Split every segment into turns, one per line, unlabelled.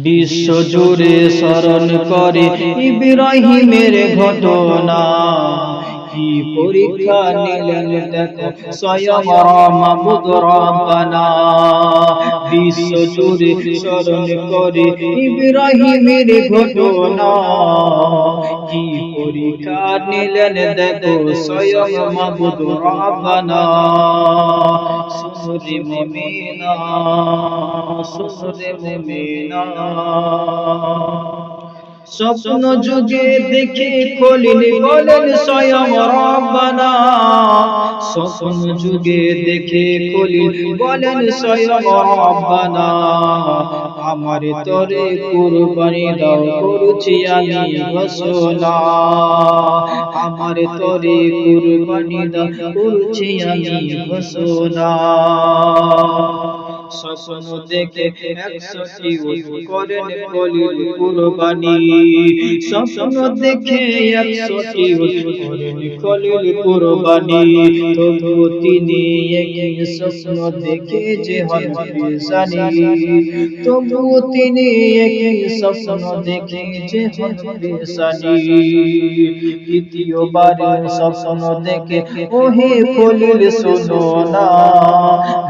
বিশ্ব জুড়ে স্মরণ করে ইব্রাহিমের ঘটনা। কি পরীক্ষা নিলেন দেখো, স্বয়ং মাবুদ রব্বানা। বিশ্ব জুড়ে স্মরণ করে ইব্রাহিমের ঘটনা। কি পরীক্ষা নিলেন দেখো, স্বয়ং মাবুদ রব্বানা। সুরে মুমিনা সুরে মুমিনা। স্বপ্ন যুগে দেখে খলিল বলেন স্বয়ং রব্বানা। স্বপ্ন যুগে দেখে খলিল বলেন স্বয়ং রব্বানা। আমার তরে কুরবানি দাও, করছি আমি ঘোষণা আমার তরে কুরবানি দাও, করছি আমি ঘোষণা স্বপ্ন দেখে একশোটি করেন কলিল কুরবানি স্বপ্ন দেখে একশোটি করেন কলিল কুরবানি তবু তিনি একই স্বপ্ন দেখে যে হন পেশানি তবু তিনি একই স্বপ্ন দেখে যে হন পেশানি দ্বিতীয়বার স্বপ্ন দেখে ওহে কলিল শোনো না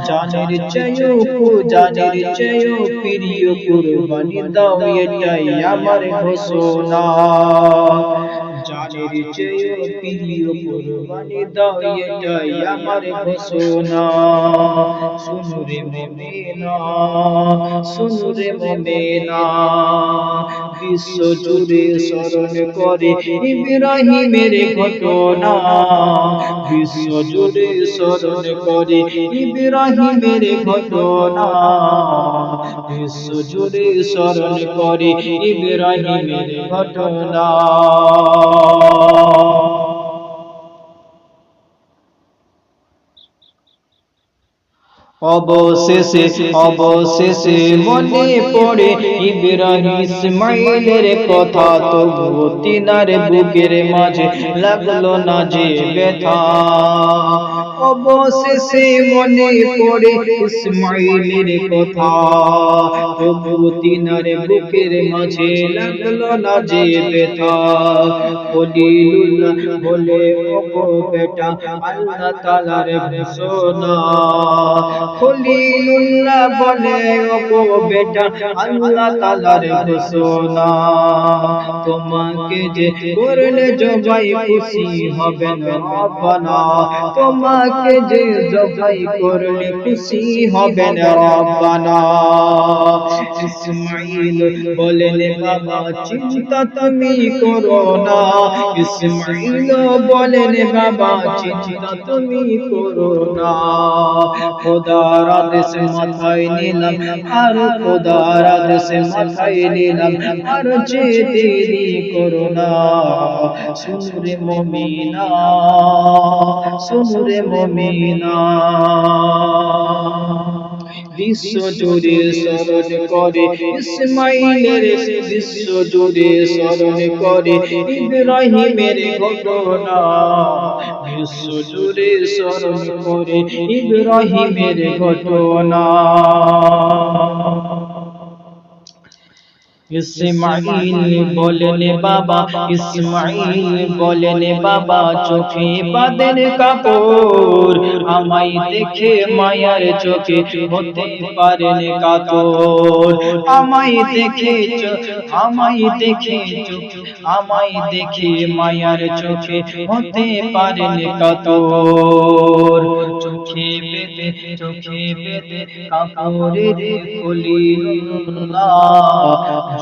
জানের চেয়েও জানের চেয়েও প্রিয় কুরবানি দাও এটাই আমার ঘোষণা। জানের চেয়েও প্রিয় কুরবানি দাও এটাই আমার ঘোষণা শুনুরে মুমিনা শুনুরে মুমিনা বিশ্ব জুড়ে স্মরণ করে ইব্রাহিমের ঘটনা বিশ্ব জুড়ে স্মরণ করে ইব্রাহিমের ঘটনা বিশ্ব জুড়ে স্মরণ করে, ইব্রাহিমের ঘটনা। Allah. অবশেষে অবশেষে মনে পড়ে ইব্রাহিম ইসমাইলের কথা। তবু তিনার বুকের মাঝে লাগল না যে ব্যথা। অবশেষে মনে পড়ে ইসমাইলের কথা। তবু তিনার বুকের মাঝে লাগল না যে ব্যথা। খলিলুল্লাহ বলে ওগো বেটা আল্লাহ তাআলার ঘোষণা খলিলুল্লাহ বলে, ওগো বেটা, আল্লাহ তাআলার ঘোষণা। তোমাকে যে করলে জবাই খুশি হবেন রব্বানা। তোমাকে যে জবাই করলে খুশি হবেন রব্বানা। ইসমাইল বলেন, বাবা, চিন্তা তুমি করো না। ইসমাইল বলেন, বাবা, চিন্তা তুমি করো না। খোদার আদেশ মাথায় নিলাম, আর খোদার আদেশ মাথায় নিলাম, আর যে দেরি করো না শুনুরে মমিনা সুরে মমিনা। বিশ্ব জুড়ে স্মরণ করে, ইসমাইলের বিশ্ব জুড়ে স্মরণ করে, ইব্রাহিমের ঘটনা। বিশ্ব জুড়ে স্মরণ করে, ইব্রাহিমের ঘটনা। ইসমাইল বলেন বাবা ইসমাইল বলেন বাবা চোখে বাঁধেন কাপড় আমায় দেখে মায়ার চোখে হতে পারেন কাতর। আমায় দেখে আমায় দেখে আমায় দেখে মায়ার চোখে হতে পারেন কাতর। চোখে বেঁধে চোখে বেঁধে কাপড়ের যখন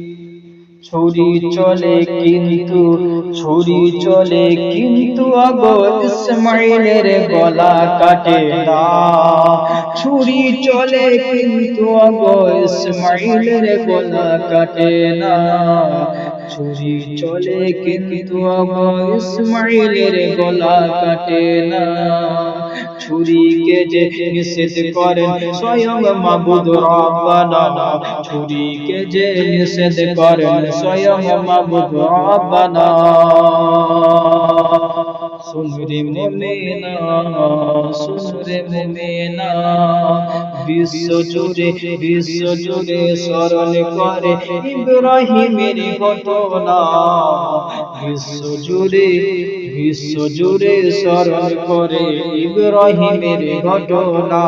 ছুরি চলে কিন্তু ছুরি চলে কিন্তু আগো ইসমাইলের গলা কাটে না। ছুরি চলে কিন্তু আগো ইসমাইলের গলা কাটে না। ছুরি চলে কিন্তু ইসমাইলের গলা কাটে না। ছুরিকে যে নিষেধ করেন স্বয়ং মাবুদ রব্বানা। ছুরিকে যে নিষেধ করেন স্বয়ং মাবুদ রব্বানা। সুনরে মুমিনা সুনরে মুমিনা বিশ্ব জুড়ে বিশ্ব জুড়ে স্মরণ করে ইব্রাহিমের ঘটনা। বিশ্ব জুড়ে বিশ্ব জুড়ে স্মরণ করে ইব্রাহিমের ঘটনা।